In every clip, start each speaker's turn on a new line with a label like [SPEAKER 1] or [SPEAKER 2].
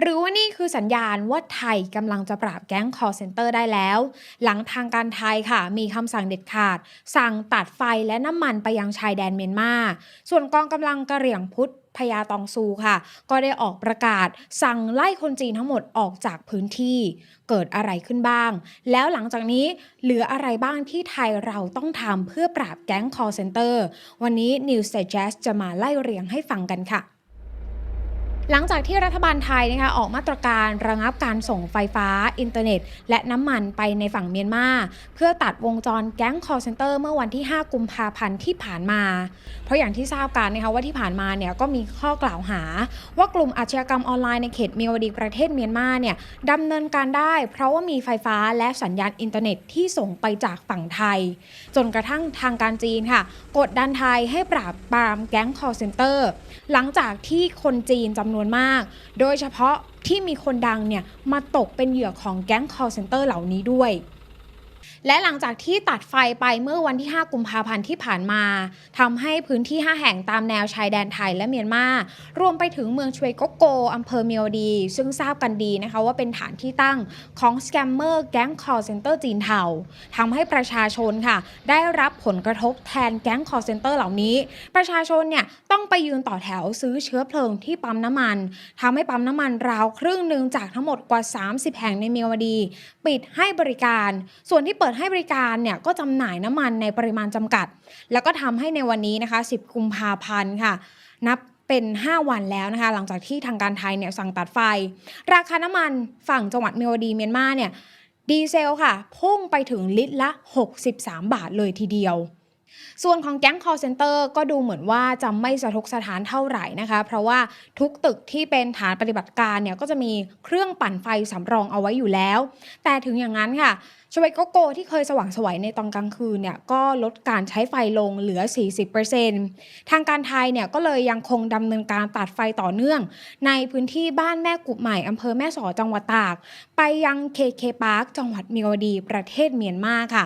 [SPEAKER 1] หรือว่านี่คือสัญญาณว่าไทยกำลังจะปราบแก๊ง call center ได้แล้ว หลังทางการไทยค่ะ มีคำสั่งเด็ดขาด สั่งตัดไฟและน้ำมันไปยังชายแดนเมียนมา ส่วนกองกำลังกระเหรี่ยงพุทธพญาตองซูค่ะ ก็ได้ออกประกาศ สั่งไล่คนจีนทั้งหมดออกจากพื้นที่เกิดอะไรขึ้นบ้าง แล้วหลังจากนี้เหลืออะไรบ้างที่ไทยเราต้องทำเพื่อปราบแก๊ง call center วันนี้ News Digest จะมาไล่เรียงให้ฟังกันค่ะ หลังจากที่รัฐบาลไทยนะคะออกมาตรการระงับการส่งไฟฟ้า อินเทอร์เน็ต และน้ำมันไปในฝั่งเมียนมา เพื่อตัดวงจรแก๊ง call center เมื่อวันที่ 5 กุมภาพันธ์ที่ผ่านมา เพราะอย่างที่ทราบกันนะคะว่าที่ผ่านมาเนี่ยก็มีข้อกล่าวหา ว่ากลุ่มอาชญากรรมออนไลน์ในเขตเมียวดีประเทศเมียนมาเนี่ยดำเนินการได้ เพราะว่ามีไฟฟ้าและสัญญาณอินเทอร์เน็ตที่ส่งไปจากฝั่งไทย จนกระทั่งทางการจีนค่ะ กดดันไทยให้ปราบปรามแก๊ง call center หลังจากที่คนจีนจำนวนมาก โดยเฉพาะที่มีคนดังเนี่ยมาตกเป็นเหยื่อของแก๊ง call center เหล่านี้ด้วย และหลังจากที่ตัดไฟไปเมื่อวันที่ 5 กุมภาพันธ์ที่ผ่านมาทำให้พื้นที่ 5 แห่งตามแนวชายแดนไทยและเมียนมารวมไปถึงเมืองชเวโกโกอำเภอเมียวดี ซึ่งทราบกันดีนะคะว่าเป็นฐานที่ตั้งของสแกมเมอร์แก๊ง call center จีนเทาทำให้ประชาชนค่ะ ได้รับผลกระทบแทนแก๊ง call center เหล่านี้ ประชาชนเนี่ยต้องไปยืนต่อแถวซื้อเชื้อเพลิงที่ปั๊มน้ำมันทำให้ปั๊มน้ำมันราวครึ่งหนึ่งจากทั้งหมดกว่า 30 แห่งในเมียวดี ปิดให้บริการ ส่วนที่เปิดให้บริการเนี่ยก็จำหน่ายน้ำมันในปริมาณจำกัด แล้วก็ทำให้ในวันนี้นะคะ 10 กุมภาพันธ์ค่ะ นับเป็น 5 วันแล้วนะคะ หลังจากที่ทางการไทยเนี่ยสั่งตัดไฟ ราคาน้ำมันฝั่งจังหวัดเมียวดีเมียนมาเนี่ยดีเซลค่ะพุ่งไปถึงลิตรละ 63 บาทเลยทีเดียว ส่วนของแก๊ง call center ก็ดูเหมือนว่าจะไม่สะทกสถานเท่าไหร่นะคะ เพราะว่าทุกตึกที่เป็นฐานปฏิบัติการเนี่ยก็จะมีเครื่องปั่นไฟสำรองเอาไว้อยู่แล้ว แต่ถึงอย่างนั้นค่ะชเวโกโกที่เคยสว่างไสวัยในตอนกลางคืนเนี่ยก็ลดการใช้ไฟลงเหลือ 40%ทางการไทยเนี่ยก็เลยยังคงดำเนินการตัดไฟต่อเนื่อง ในพื้นที่บ้านแม่กุใหม่อำเภอแม่สอจังหวัดตาก ไปยังเคเคปาร์คจังหวัดเมียวดี ประเทศเมียนมาค่ะ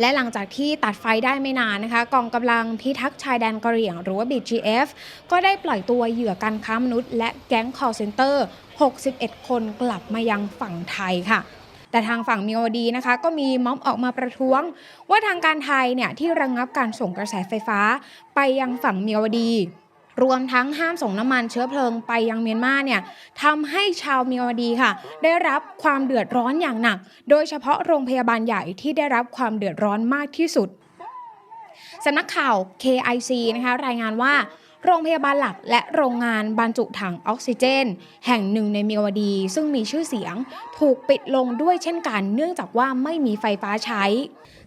[SPEAKER 1] และหลังจากที่ตัดไฟได้ไม่นานนะคะกองกำลังพิทักษ์ชายแดนกะเหรี่ยงหรือว่า BGF ก็ได้ปล่อยตัวเหยื่อการค้ามนุษย์ และแก๊ง call center 61 คนกลับมายังฝั่งไทยค่ะ แต่ทางฝั่งมีโอดีนะคะ ก็มีม็อบออกมาประท้วง ว่าทางการไทยเนี่ยที่ระงงับการส่งกระแสไฟฟ้า ไปยังฝั่งมีโอดี รวมทั้งห้ามส่งน้ำมันเชื้อเพลิงไปยังเมียนมาเนี่ยทำให้ชาวเมียวดีค่ะ ได้รับความเดือดร้อนอย่างหนัก โดยเฉพาะโรงพยาบาลใหญ่ที่ได้รับความเดือดร้อนมากที่สุดสำนักข่าว KIC นะคะรายงานว่า โรงพยาบาลหลักและโรงงานบรรจุถังออกซิเจน แห่งหนึ่งในเมียวดี ซึ่งมีชื่อเสียง ถูกปิดลงด้วยเช่นกัน เนื่องจากว่าไม่มีไฟฟ้าใช้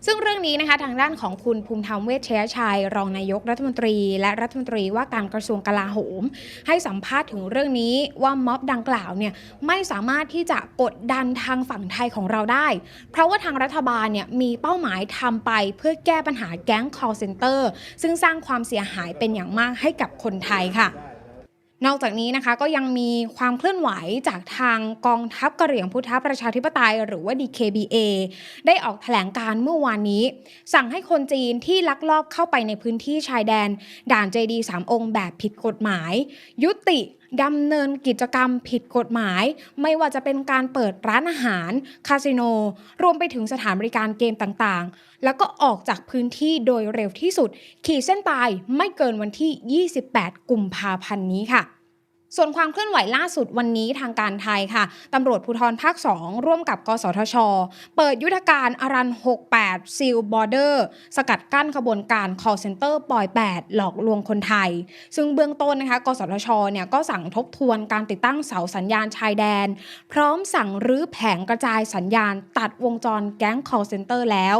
[SPEAKER 1] ซึ่งเรื่องนี้นะคะทางด้านของคุณภูมิธรรมเวชชยชัย รองนายกรัฐมนตรี และรัฐมนตรีว่าการกระทรวงกลาโหม ให้สัมภาษณ์ถึงเรื่องนี้ว่าม็อบดังกล่าวเนี่ยไม่สามารถที่จะกดดันทางฝั่งไทยของเราได้ เพราะว่าทางรัฐบาลเนี่ยมีเป้าหมายทำไปเพื่อแก้ปัญหาแก๊ง call center ซึ่งสร้างความเสียหายเป็นอย่างมากให้กับคนไทยค่ะ นอกจากนี้นะคะก็ยังมีความเคลื่อนไหวจากทางกองทัพกระเหรี่ยงพุทธประชาธิปไตย หรือว่า DKBA ได้ออกแถลงการเมื่อวานนี้ สั่งให้คนจีนที่ลักลอบเข้าไปในพื้นที่ชายแดน ด่านเจดีสามองค์แบบผิดกฎหมาย ยุติ ดำเนินกิจกรรมผิดกฎหมาย ไม่ว่าจะเป็นการเปิดร้านอาหาร คาสิโน รวมไปถึงสถานบริการเกมต่างๆ แล้วก็ออกจากพื้นที่โดยเร็วที่สุด ขีดเส้นตายไม่เกินวันที่ 28 กุมภาพันธ์นี้ค่ะ ส่วนความเคลื่อนไหวล่าสุดวันนี้ทางการไทยค่ะตำรวจภูธรภาค 2 ร่วมกับ กสทช เปิดยุทธการอารัน 68ซีลบอร์เดอร์ สกัดกั้นขบวนการ call center ปล่อย 8 หลอกลวงคนไทย ซึ่งเบื้องต้นนะคะ กสทช เนี่ยก็สั่งทบทวนการติดตั้งเสาสัญญาณชายแดน พร้อมสั่งรื้อแผงกระจายสัญญาณ ตัดวงจรแก๊ง call center แล้ว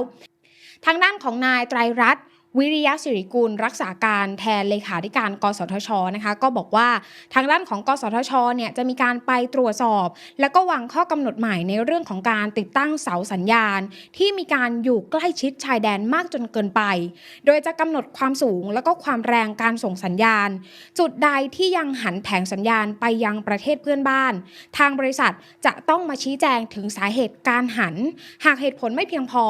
[SPEAKER 1] ทางด้านของนายไตรรัตน์ วิริยะสิริกุลรักษาการแทนเลขาธิการกสทชนะคะก็บอกว่าทางด้านของกสทชเนี่ยจะมีการไปตรวจสอบ แล้วก็วางข้อกำหนดใหม่ในเรื่องของการติดตั้งเสาสัญญาณ ที่มีการอยู่ใกล้ชิดชายแดนมากจนเกินไป โดยจะกำหนดความสูงแล้วก็ความแรงการส่งสัญญาณ จุดใดที่ยังหันแผงสัญญาณไปยังประเทศเพื่อนบ้าน ทางบริษัทจะต้องมาชี้แจงถึงสาเหตุการหัน หากเหตุผลไม่เพียงพอ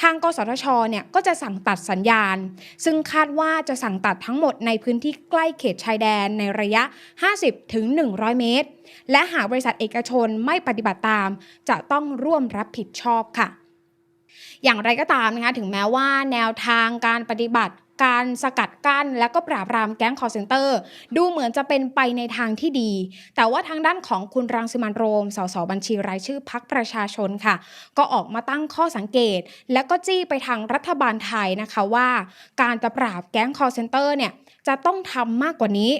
[SPEAKER 1] ทางกสทชเนี่ยก็จะสั่งตัดสัญญาณซึ่งคาดว่าจะสั่งตัดทั้งหมดในพื้นที่ใกล้เขตชายแดนในระยะ 50ถึง100 เมตร และหากบริษัทเอกชนไม่ปฏิบัติตาม จะต้องร่วมรับผิดชอบค่ะ อย่างไรก็ตามนะคะถึงแม้ว่าแนวทางการปฏิบัติ การสกัดกั้น และก็ปราบปรามแก๊งคอร์เซนเตอร์ ดูเหมือนจะเป็นไปในทางที่ดี แต่ว่าทางด้านของคุณรังสิมันโรม สสบัญชีรายชื่อพักประชาชนค่ะ ก็ออกมาตั้งข้อสังเกต และก็จี้ไปทางรัฐบาลไทยนะคะว่า การจะปราบแก๊งคอร์เซนเตอร์เนี่ยจะต้องทำมากกว่านี้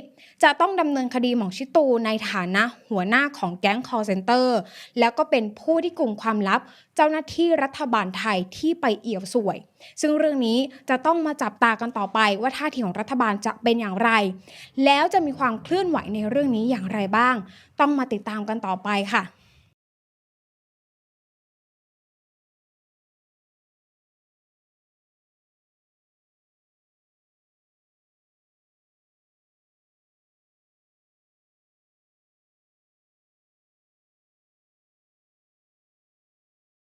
[SPEAKER 1] จะต้องดำเนินคดีหม่องชิตูในฐานะหัวหน้าของแก๊งคอร์เซนเตอร์ แล้วก็เป็นผู้ที่กลุ่มความลับ เจ้าหน้าที่รัฐบาลไทยที่ไปเอี่ยวสวยซึ่งเรื่องนี้จะต้องมาจับตากันต่อไปว่าท่าทีของรัฐบาลจะเป็นอย่างไร แล้วจะมีความเคลื่อนไหวในเรื่องนี้อย่างไรบ้าง ต้องมาติดตามกันต่อไปค่ะ